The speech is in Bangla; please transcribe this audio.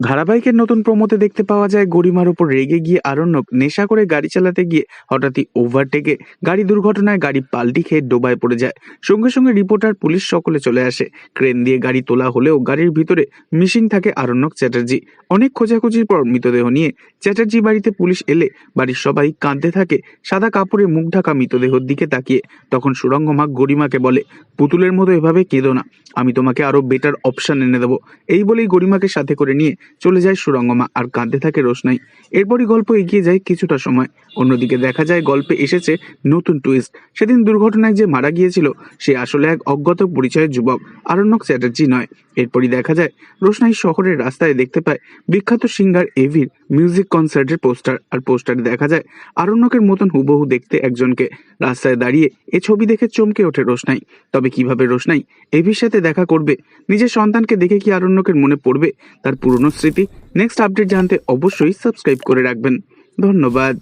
ধারাবাহিকের নতুন প্রমোতে দেখতে পাওয়া যায় গরিমার ওপর রেগে গিয়ে আরণ্যক নেশা করে গাড়ি চালাতে গিয়ে হঠাৎই ওভারটেকে গাড়ি দুর্ঘটনায় গাড়ি পাল্টি খেয়ে ডোবায় পড়ে যায়। সঙ্গে সঙ্গে রিপোর্টার পুলিশ সকলে চলে আসে। ক্রেন দিয়ে গাড়ি তোলা হলেও গাড়ির ভিতরে মিসিং থাকে আরণ্যক চ্যাটার্জি। অনেক খোঁজাখুঁজির পর মৃতদেহ নিয়ে চ্যাটার্জি বাড়িতে পুলিশ এলে বাড়ির সবাই কাঁদতে থাকে, সাদা কাপড়ে মুখ ঢাকা মৃতদেহর দিকে তাকিয়ে। তখন সুরঙ্গমা গরিমাকে বলে, পুতুলের মতো এভাবে কেঁদো না, আমি তোমাকে আরও বেটার অপশন এনে দেবো। এই বলেই গরিমাকে সাথে করে নিয়ে চলে যায় সুরঙ্গমা আর কাঁদতে থাকে রোশনাই। এরপরই গল্প এগিয়ে যায় কিছুটা সময়। অন্যদিকে দেখা যায় গল্পে এসেছে নতুন টুইস্ট সেদিন দুর্ঘটনায় যে মারা গিয়েছিল, সে আসলে এক অজ্ঞাত পরিচয়ের যুবক। আরণ্যক চ্যাটার্জি নয়। এরপরই দেখা যায়, রোশনাই শহরের রাস্তায় দেখতে পায় বিখ্যাত সিঙ্গার এভির মিউজিক কনসার্টের পোস্টার। আর পোস্টারে দেখা যায়, আরণ্যকের মতন হুবহু দেখতে একজনকে। রাস্তায় দাঁড়িয়ে এ ছবি দেখে চমকে ওঠে রোশনাই। তবে কীভাবে রোশনাই এভির সাথে দেখা করবে, নিজের সন্তানকে দেখে কি আরণ্যকের মনে পড়বে, তার পুরনো স্মৃতি নেক্সট আপডেট জানতে অবশ্যই সাবস্ক্রাইব করে রাখবেন। ধন্যবাদ।